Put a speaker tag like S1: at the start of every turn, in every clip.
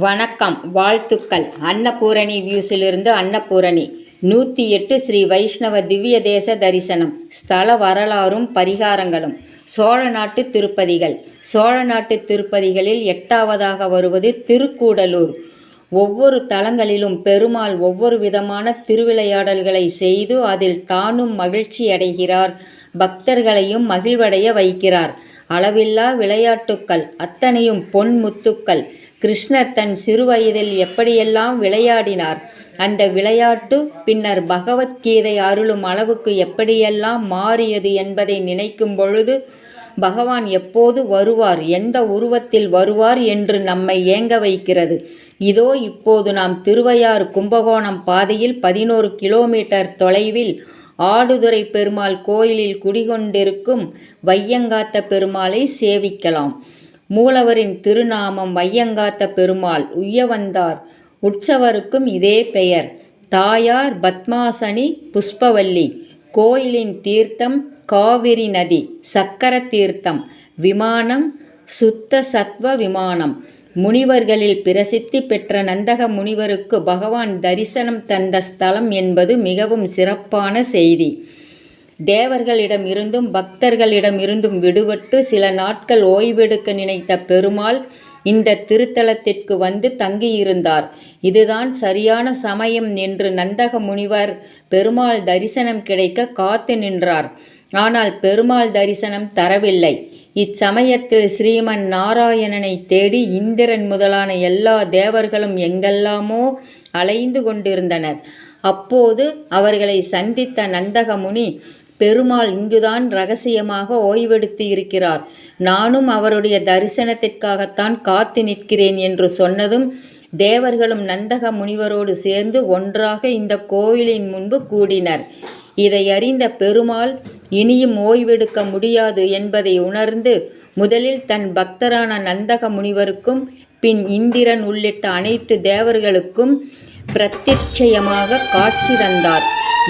S1: வணக்கம் வாழ்த்துக்கள். அன்னபூரணி வியூஸிலிருந்து அன்னபூரணி. நூற்றி எட்டு ஸ்ரீ வைஷ்ணவ திவ்ய தேச தரிசனம். ஸ்தல வரலாறும் பரிகாரங்களும். சோழ நாட்டு திருப்பதிகள். சோழ நாட்டு திருப்பதிகளில் எட்டாவதாக வருவது திருக்கூடலூர். ஒவ்வொரு தலங்களிலும் பெருமாள் ஒவ்வொரு விதமான திருவிளையாடல்களை செய்து அதில் தானும் மகிழ்ச்சி அடைகிறார். பக்தர்களையும் மகிழ்வடைய வைக்கிறார். அளவில்லா விளையாட்டுக்கள் அத்தனையும் பொன் முத்துக்கள். கிருஷ்ணர் தன் சிறுவயதில் எப்படியெல்லாம் விளையாடினார்? அந்த விளையாட்டு பின்னர் பகவத்கீதை அருளும் அளவுக்கு எப்படியெல்லாம் மாறியது என்பதை நினைக்கும் பொழுது பகவான் எப்போது வருவார்? எந்த உருவத்தில் வருவார் என்று நம்மை ஏங்க வைக்கிறது? இதோ இப்போது நாம் திருவையாறு கும்பகோணம் பாதையில் பதினோரு கிலோமீட்டர் தொலைவில் ஆடுதுறை பெருமாள் கோயிலில் குடிகொண்டிருக்கும் வையங்காத்த பெருமாளை சேவிக்கலாம். மூலவரின் திருநாமம் வையங்காத்த பெருமாள். உய்யவந்தார். உற்சவருக்கும் இதே பெயர். தாயார் பத்மாசனி புஷ்பவல்லி. கோயிலின் தீர்த்தம் காவிரி நதி. சக்கர தீர்த்தம். விமானம். சுத்த சத்வ விமானம். முனிவர்களில் பிரசித்தி பெற்ற நந்தக முனிவருக்கு பகவான் தரிசனம் தந்த ஸ்தலம் என்பது மிகவும் சிறப்பான செய்தி. தேவர்களிடம் இருந்தும் பக்தர்களிடம் இருந்தும் விடுபட்டு சில நாட்கள் ஓய்வெடுக்க நினைத்த பெருமாள் இந்த திருத்தலத்திற்கு வந்து தங்கியிருந்தார். இதுதான் சரியான சமயம் என்று நந்தக முனிவர் பெருமாள் தரிசனம் கிடைக்க காத்து நின்றார். ஆனால் பெருமாள் தரிசனம் தரவில்லை. இச்சமயத்தில் ஸ்ரீமன் நாராயணனை தேடி இந்திரன் முதலான எல்லா தேவர்களும் எங்கெல்லாமோ அலைந்து கொண்டிருந்தனர். அப்போது அவர்களை சந்தித்த நந்தகமுனி பெருமாள் இங்குதான் ரகசியமாக ஓய்வெடுத்து இருக்கிறார். நானும் அவருடைய தரிசனத்திற்காகத்தான் காத்து நிற்கிறேன் என்று சொன்னதும் தேவர்களும் நந்தக முனிவரோடு சேர்ந்து ஒன்றாக இந்த கோயிலின் முன்பு கூடினர். இதை அறிந்த பெருமாள் இனியும் ஓய்வெடுக்க முடியாது என்பதை உணர்ந்து முதலில் தன் பக்தரான நந்தக முனிவருக்கும் பின் இந்திரன் உள்ளிட்ட அனைத்து தேவர்களுக்கும் பிரத்யட்சயமாக காட்சி தந்தார்.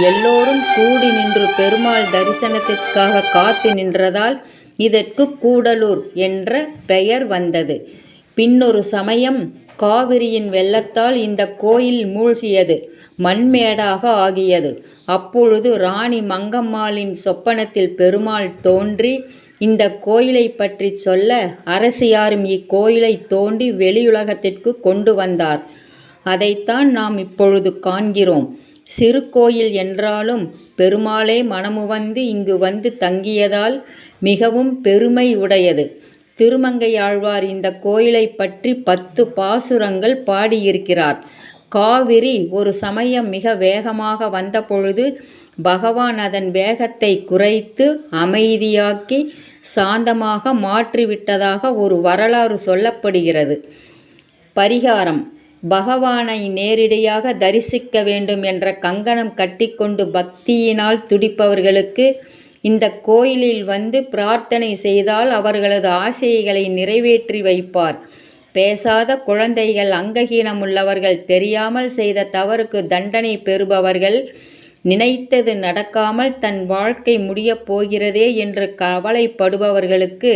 S1: எல்லோரும் கூடி நின்று பெருமாள் தரிசனத்திற்காக காத்து நின்றதால் இதற்கு கூடலூர் என்ற பெயர் வந்தது. பின்னொரு சமயம் காவிரியின் வெள்ளத்தால் இந்த கோயில் மூழ்கியது மண்மேடாக ஆகியது. அப்பொழுது ராணி மங்கம்மாளின் சொப்பனத்தில் பெருமாள் தோன்றி இந்த கோயிலை பற்றி சொல்ல அரசியாரும் இக்கோயிலை தோண்டி வெளியுலகத்திற்கு கொண்டு வந்தார். அதைத்தான் நாம் இப்பொழுது காண்கிறோம். சிறு கோயில் என்றாலும் பெருமாளே மனமுவந்து இங்கு வந்து தங்கியதால் மிகவும் பெருமை உடையது. திருமங்கையாழ்வார் இந்த கோயிலை பற்றி பத்து பாசுரங்கள் பாடியிருக்கிறார். காவிரி ஒரு சமயம் மிக வேகமாக வந்தபொழுது பகவான் அதன் வேகத்தை குறைத்து அமைதியாக்கி சாந்தமாக மாற்றிவிட்டதாக ஒரு வரலாறு சொல்லப்படுகிறது. பரிகாரம் பகவானை நேரிடையாக தரிசிக்க வேண்டும் என்ற கங்கணம் கட்டிக்கொண்டு பக்தியினால் துடிப்பவர்களுக்கு இந்த கோயிலில் வந்து பிரார்த்தனை செய்தால் அவர்களது ஆசைகளை நிறைவேற்றி வைப்பார். பேசாத குழந்தைகள் அங்ககீனம் உள்ளவர்கள் தெரியாமல் செய்த தவறுக்கு தண்டனை பெறுபவர்கள் நினைத்தது நடக்காமல் தன் வாழ்க்கை முடியப் போகிறதே என்று கவலைப்படுபவர்களுக்கு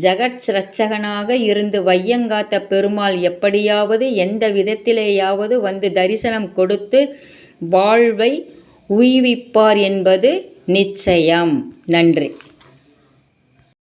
S1: ஜகத் ரட்சகனாக இருந்து வையங்காத்த பெருமாள் எப்படியாவது எந்த விதத்திலேயாவது வந்து தரிசனம் கொடுத்து வாழ்வை உய்விப்பார் என்பது நிச்சயம். நன்றி.